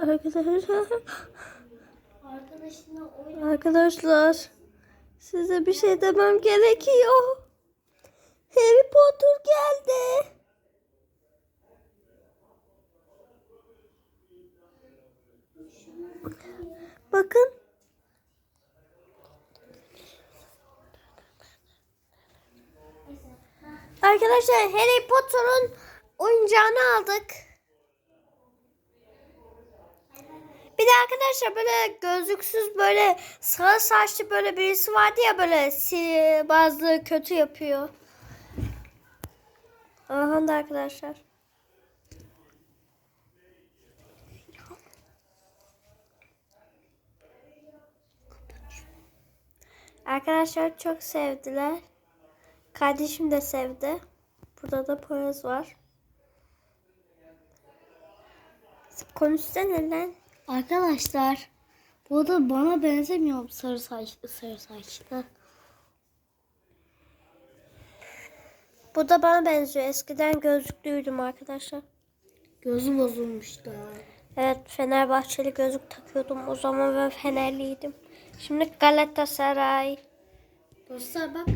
Arkadaşlar, arkadaşlar size bir şey demem gerekiyor. Harry Potter geldi. Bakın. Arkadaşlar Harry Potter'ın oyuncağını aldık. Bir de arkadaşlar böyle gözlüksüz böyle sarı saçlı böyle birisi vardı ya böyle bazı kötü yapıyor. Aha da arkadaşlar. Arkadaşlar çok sevdiler. Kardeşim de sevdi. Burada da Poyraz var. Konuşsana lan. Arkadaşlar bu da bana benzemiyor sarı saçlı sarı saçlı. Bu da bana benziyor. Eskiden gözlüklüydüm arkadaşlar. Gözü bozulmuş da. Evet Fenerbahçeli gözlük takıyordum. O zaman ben Fenerliydim. Şimdi Galatasaray. Dostlar bak.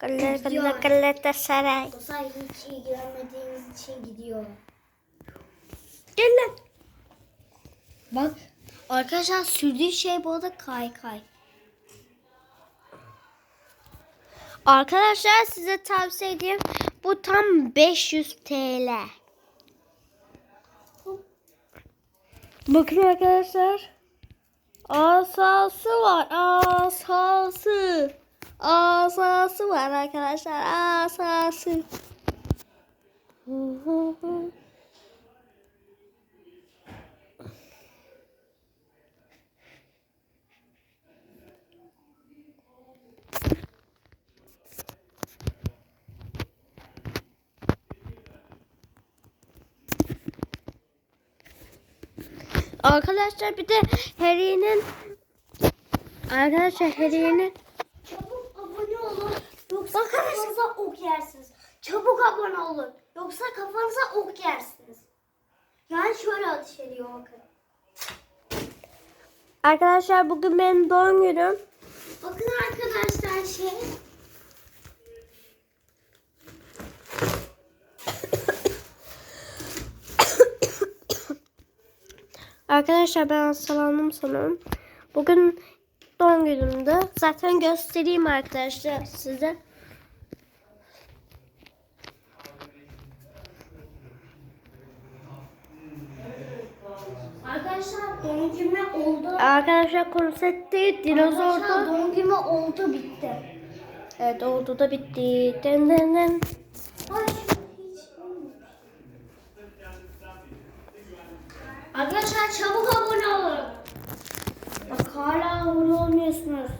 Gal-. Gal- Galatasaray. Dostlar hiç ilgilenmediğimiz için gidiyor. Gel lan. Bak arkadaşlar sürdüğü şey bu arada kay kay. Arkadaşlar size tavsiye edeyim. Bu tam 500 TL. Bakın arkadaşlar. Asası var. Asası. Asası var arkadaşlar. Asası. Arkadaşlar bir de Harry'nin Arkadaşlar Harry'nin Çabuk abone olun. Yoksa kafanıza ok yersiniz. Çabuk abone olun. Yoksa kafanıza ok yersiniz. Yani şöyle ateş ediyor bakın. Arkadaşlar bugün benim doğum günüm. Bakın arkadaşlar şey. Arkadaşlar ben hastalandım sanırım. Bugün doğum günümdü. Zaten göstereyim arkadaşlar size. Arkadaşlar doğum günü oldu. Arkadaşlar konsepti Arkadaşlar dinozordu. doğum günü oldu bitti. Evet oldu da bitti. Den den den. Ay, hiç olmamış. Arkadaşlar çabuk abone olun. Bak abone olmuyorsunuz.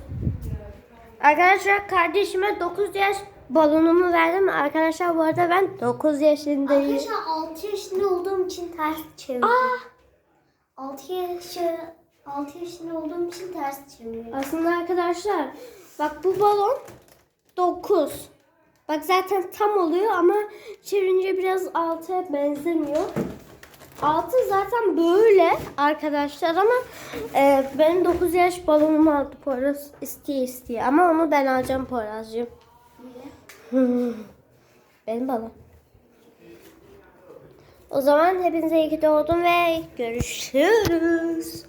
Arkadaşlar kardeşime 9 yaş balonumu verdim. Arkadaşlar bu arada ben 9 yaşındayım. Arkadaşlar 6 yaşında olduğum için ters çevirdim. Aa, 6 yaşı 6 yaşında olduğum için ters çevirdim. aslında arkadaşlar bak bu balon 9. Bak zaten tam oluyor ama çevirince biraz 6'ya benzemiyor. 6 zaten böyle arkadaşlar ama e, benim 9 yaş balonumu aldı Poyraz isteye isteye. Ama onu ben alacağım Poyraz'cığım. Benim balon. O zaman hepinize iyi ki doğdum ve görüşürüz.